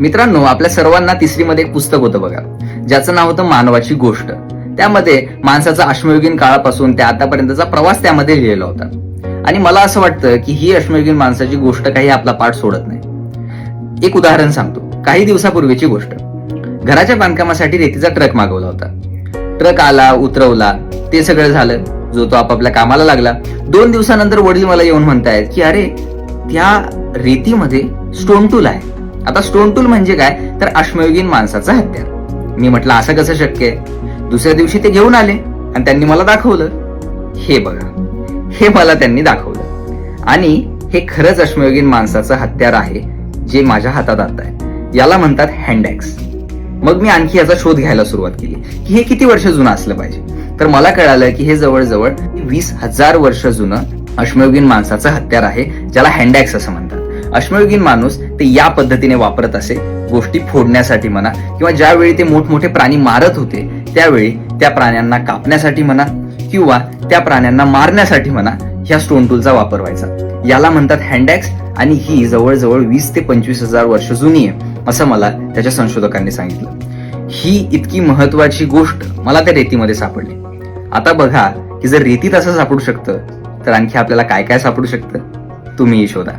मित्रांनो आपल्या सर्वांना तिसरीमध्ये एक पुस्तक होतं बघा. ज्याचं नाव होतं मानवाची गोष्ट. त्यामध्ये माणसाचा अश्मयुगीन काळापासून ते आतापर्यंतचा प्रवास त्यामध्ये लिहिलेला होता. आणि मला असं वाटतं की ही अश्मयुगीन माणसाची गोष्ट काही आपला पाठ सोडत नाही. एक उदाहरण सांगतो. काही दिवसापूर्वीची गोष्ट. घराच्या बांधकामासाठी रेतीचा ट्रक मागवला होता. ट्रक आला उतरवला ते सगळं झालं. जो तो आपापल्या कामाला लागला. दोन दिवसानंतर वडील मला येऊन म्हणतायत की अरे त्या रेतीमध्ये स्टोन टूल आहे. आता स्टोन टूल म्हणजे काय? तर अश्मयुगीन माणसाचं हत्यार. मी म्हटलं असं कसं शक्य आहे? दुसऱ्या दिवशी ते घेऊन आले आणि त्यांनी मला दाखवलं. हे बघा. हे मला त्यांनी दाखवलं. आणि हे खरंच अश्मयुगीन माणसाचं हत्यार आहे जे माझ्या हातात आता आहे. याला म्हणतात हँडॅक्स मग मी आणखी याचा शोध घ्यायला सुरुवात केली की हे किती वर्ष जुनं असलं पाहिजे? तर मला कळालं की हे जवळजवळ वीस हजार वर्ष जुनं अश्मयुगीन माणसाचं हत्यार आहे ज्याला हँडॅक्स असं म्हणतात. अश्मयुगीन माणूस ते या पद्धतीने वापरत असे गोष्टी फोडण्यासाठी म्हणा किंवा ज्यावेळी ते मोठमोठे प्राणी मारत होते त्यावेळी त्या प्राण्यांना कापण्यासाठी म्हणा किंवा त्या प्राण्यांना मारण्यासाठी म्हणा ह्या स्टोन टूलचा वापर व्हायचा. याला म्हणतात हँडॅक्स आणि ही जवळजवळ वीस ते पंचवीस हजार वर्ष जुनी आहे असं मला त्याच्या संशोधकांनी सांगितलं. ही इतकी महत्वाची गोष्ट मला त्या रेतीमध्ये सापडली. आता बघा की जर रेतीत असं सापडू शकतं तर आणखी आपल्याला काय काय सापडू शकतं? तुम्हीही शोधा.